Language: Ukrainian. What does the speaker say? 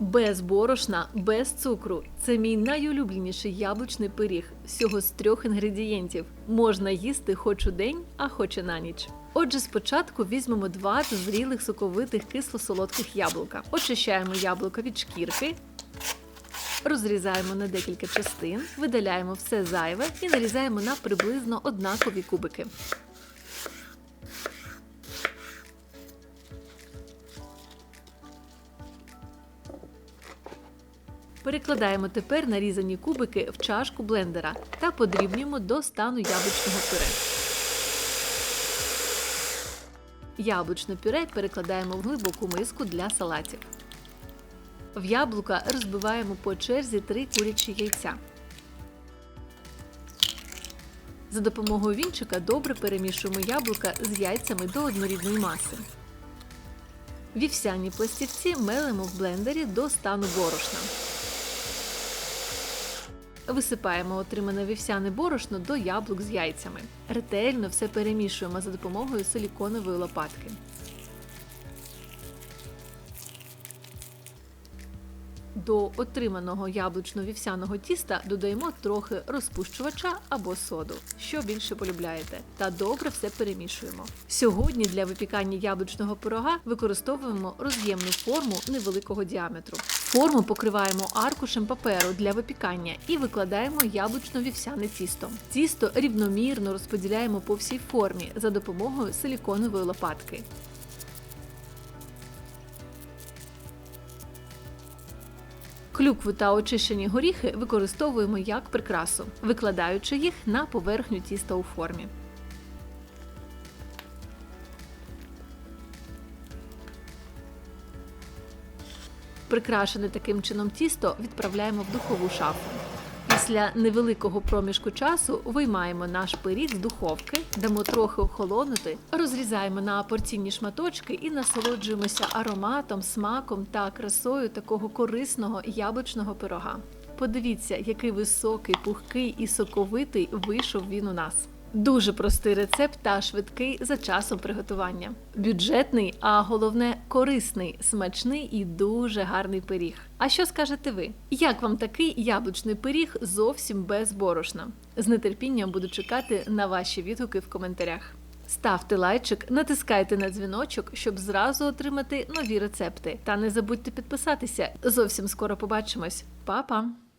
Без борошна, без цукру. Це мій найулюбленіший яблучний пиріг. Всього з трьох інгредієнтів. Можна їсти хоч у день, а хоч і на ніч. Отже, спочатку візьмемо два зрілих соковитих кисло-солодких яблука. Очищаємо яблука від шкірки, розрізаємо на декілька частин, видаляємо все зайве і нарізаємо на приблизно однакові кубики. Перекладаємо тепер нарізані кубики в чашку блендера та подрібнюємо до стану яблучного пюре. Яблучне пюре перекладаємо в глибоку миску для салатів. В яблука розбиваємо по черзі три курячі яйця. За допомогою вінчика добре перемішуємо яблука з яйцями до однорідної маси. Вівсяні пластівці мелимо в блендері до стану борошна. Висипаємо отримане вівсяне борошно до яблук з яйцями. Ретельно все перемішуємо за допомогою силіконової лопатки. До отриманого яблучно-вівсяного тіста додаємо трохи розпущувача або соду, що більше полюбляєте, та добре все перемішуємо. Сьогодні для випікання яблучного пирога використовуємо роз'ємну форму невеликого діаметру. Форму покриваємо аркушем паперу для випікання і викладаємо яблучно-вівсяне тісто. Тісто рівномірно розподіляємо по всій формі за допомогою силіконової лопатки. Клюкву та очищені горіхи використовуємо як прикрасу, викладаючи їх на поверхню тіста у формі. Прикрашене таким чином тісто відправляємо в духову шафу. Після невеликого проміжку часу виймаємо наш пиріг з духовки, дамо трохи охолонути, розрізаємо на порційні шматочки і насолоджуємося ароматом, смаком та красою такого корисного яблучного пирога. Подивіться, який високий, пухкий і соковитий вийшов він у нас. Дуже простий рецепт та швидкий за часом приготування. Бюджетний, а головне корисний, смачний і дуже гарний пиріг. А що скажете ви? Як вам такий яблучний пиріг зовсім без борошна? З нетерпінням буду чекати на ваші відгуки в коментарях. Ставте лайчик, натискайте на дзвіночок, щоб зразу отримати нові рецепти. Та не забудьте підписатися. Зовсім скоро побачимось. Па-па!